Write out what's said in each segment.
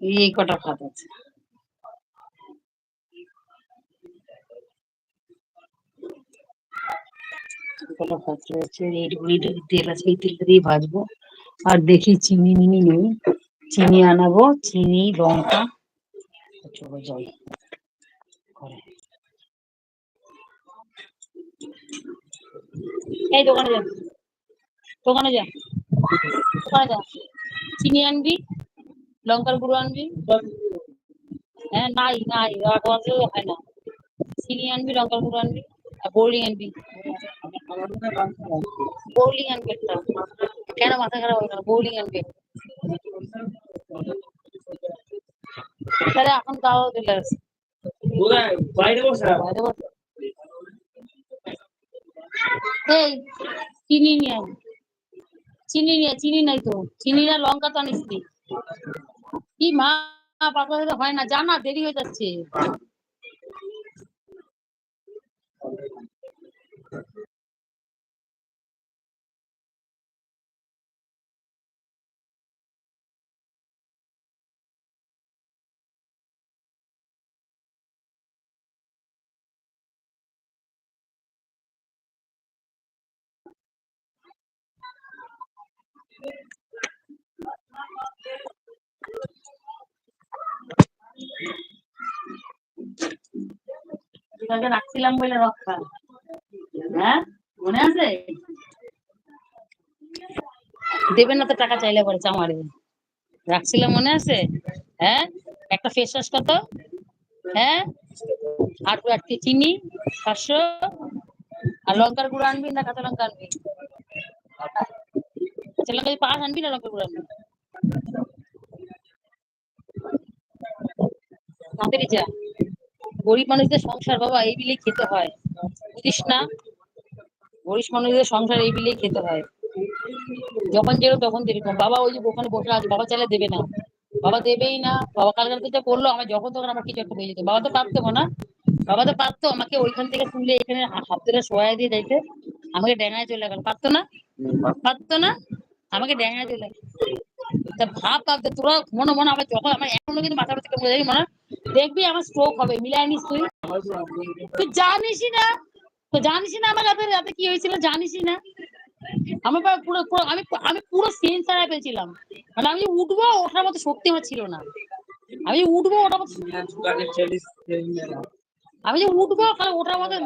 এই কটা ভাত আছে। কটা ভাত রয়েছে তেল আছে, এই তেলটা দিয়ে ভাজবো। আর দেখি চিনি মিনি নেই। চিনি আনাবো, চিনি, লঙ্কা। ঘরে। এই দোকানে যা। দোকানে যা। দোকানে যা। চিনি আনবি? লঙ্কার গুঁড়ো আনবি? হ্যাঁ নাই নাই হয় না। চিনি আনবি, লঙ্কার গুঁড়ো আনবি, আর বোর্ডিং আনবি। বোর্ডিং আনবি একটা। কেন মাথা খারাপ হবে না বোর্ডিং আনবি। তাহলে এখন তাও দিলে এই, চিনি নিয়ে চিনি নিয়ে চিনি নাই তো। চিনি না, লঙ্কা তো আনিস। কি মা পাকা হয় না জানা দেরি হয়ে যাচ্ছে। তোকে রাখছিলাম বলে রক্ষা। হ্যাঁ? মনে আছে? দেবে না তো টাকা চাইলে পরে চামারে। রাখছিলাম মনে আছে? হ্যাঁ? একটা ফেস ওয়াশ কত? হ্যাঁ? আর একটি চিনি, পাঁচশো। আর লঙ্কার গুঁড়ো আনবি না কাঁচা লঙ্কা আনবি? কাঁচা লঙ্কা পাঁচ আনবি না লঙ্কার গুঁড়ো আনবি? তাড়াতাড়ি যা গরিব মানুষদের সংসার বাবা এই বিলেই খেতে হয়। বুঝিস না? গরিব মানুষদের সংসার এই বিলেই খেতে হয়। যখন যেরকম তখন যেরকম বাবা ওই যে ওখানে বসে আছে, বাবা চাইলে দেবে না। বাবা দেবেই না। বাবা কালকে যেটা করল আমার যখন তখন আমার কিছু একটা হয়ে যেত। বাবা তো পারতো না। বাবা তো পারতো, আমাকে ওইখান থেকে তুলে এখানে হাত ধরে শোয়া দিয়ে যাইতে। আমাকে ড্যাঙায় চলে গেল। পারতো না? পারতো না? আমাকে ড্যাঙায় চলে। তা ভাব ভাব তোরা মনে মনে আমার যখন আমার এখনও কিন্তু মাথা ব্যথা কেমন জানি মনে দেখবি আমার স্ট্রোক হবে মিলাই নিস তুই। তুই জানিসই না তো জানিস না আমার রাতে রাতে কি হয়েছিল জানিসই না। আমি পুরো আমি আমি পুরো সেন্স হারাই ফেলছিলাম। মানে আমি যে উঠবো ওঠার মতো শক্তি আমার ছিল না। আমি উঠবো ওঠার মতো আমি যে উঠবো খালি ওঠার মতো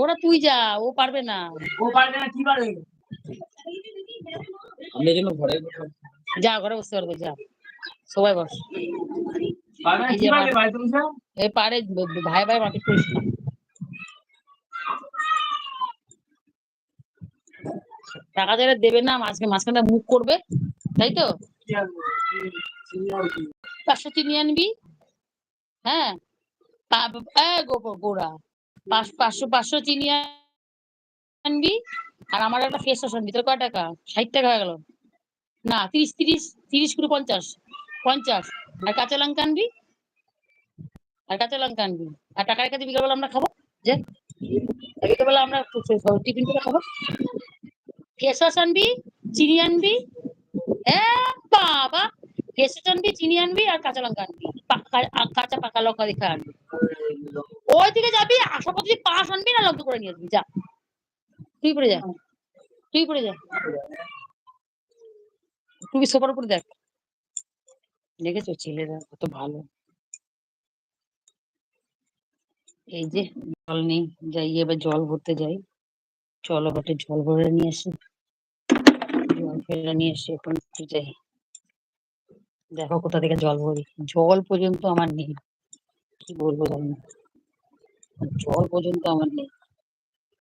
ওটা তুই যা ও পারবে না। ও পারবে না কি পারবে? আমি এই জন্য ঘরে। যা ঘরে বসতে পারবে যা। সবাই বস। পারে ভাই ভাই মাটি করিস। টাকা যারা দেবে না আজকে মাঝখানটা মুখ করবে তাই তো? পাঁচশো চিনি আনবি। হ্যাঁ? গোড়া পাঁচ- পাঁচশো পাঁচশো চিনি আনবি আর আমার একটা ফেস ওয়াশ আনবি। তোর কয় টাকা? ষাট টাকা হয়ে গেল। না, তিরিশ তিরিশ তিরিশ কুড়ি পঞ্চাশ পঞ্চাশ। আর কাঁচা লঙ্কা আনবি? আর কাঁচা লঙ্কা আনবি। আর টাকা রেখে বিকালবেলা আমরা খাব? যে, বিকালবেলা আমরা টিফিন করে খাব। ফেস ওয়াশ আনবি, চিনি আনবি, এ বাবা! ফেস ওয়াশ আনবি, চিনি আনবি, আর কাঁচা লঙ্কা আনবি। পাকা কাঁচা পাকা লঙ্কা দেখে আনবি। ওই দিকে যাবি আশা করছি পাশ আনবি, না লঙ্কা করে নিয়ে আসবি, যা। তুই পড়ে যা। তুই পড়ে যা। তুমি সোফার উপরে দেখ। দেখেছ ছেলেরা কত ভালো। এই যে জল নেই, যাই, এবার জল ভরতে যাই। চলো বটে, জল ভরে নিয়ে আসি। জল ফেলে নিয়ে এসে এখন যাই। দেখো কোথা থেকে জল ভরি। জল পর্যন্ত আমার নেই। কি বলব জানি না। জল পর্যন্ত আমার নেই।